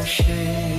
পাশে আমি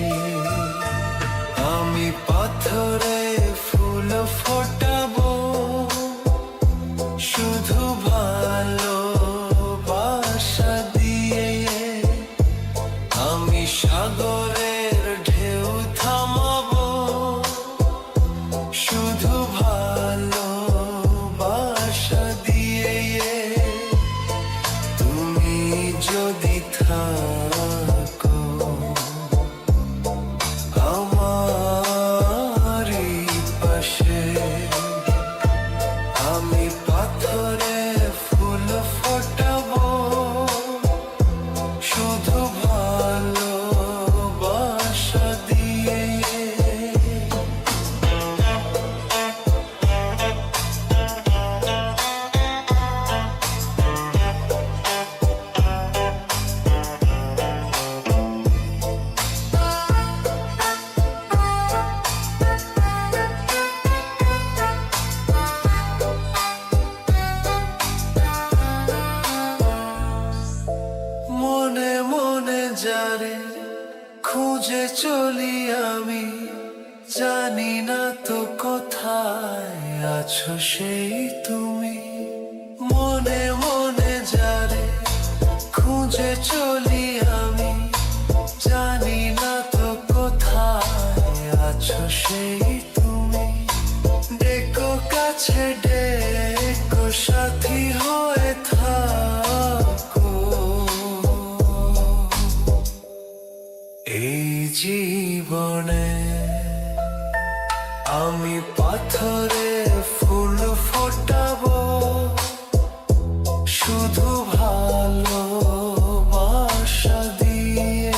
যারে খুঁজে চলি আমি, জানি না তো কোথায় আছো সেই তুমি। মনে মনে যারে খুঁজে চলি আমি, জানি না তো কোথায় আছো সেই তুমি। ডেকো কাছে পাথরে ফুল ফোটাবো শুধু ভালো বাসা দিয়ে।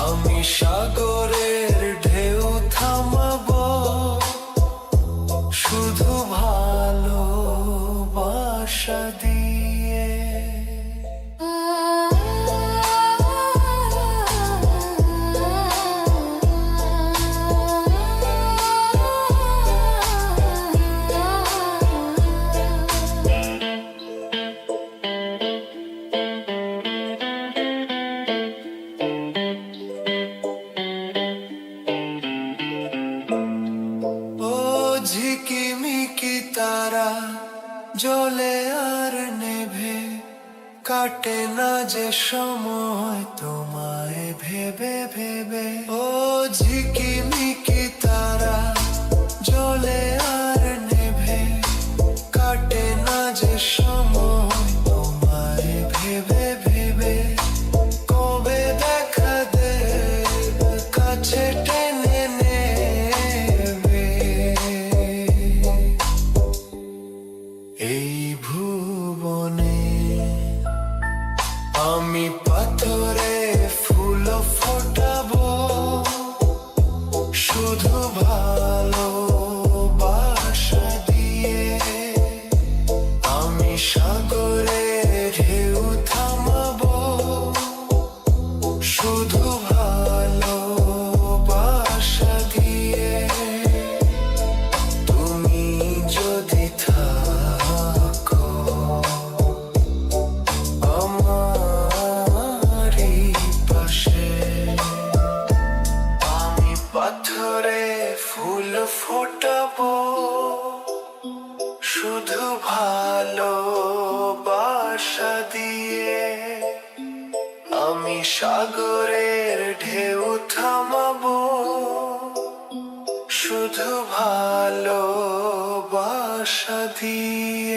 আমি সাগরের জলে আর নেভে কাটে না যে সময় তোমায় ভেবে ভেবে। ও ঝিকিমিকি আমি পাথরে ফুল ফোটাবো। শুধু ভালো বাসা দিয়ে আমি সাগরের ঢেউ থামাব। শুধু ভালো বাসা দিয়ে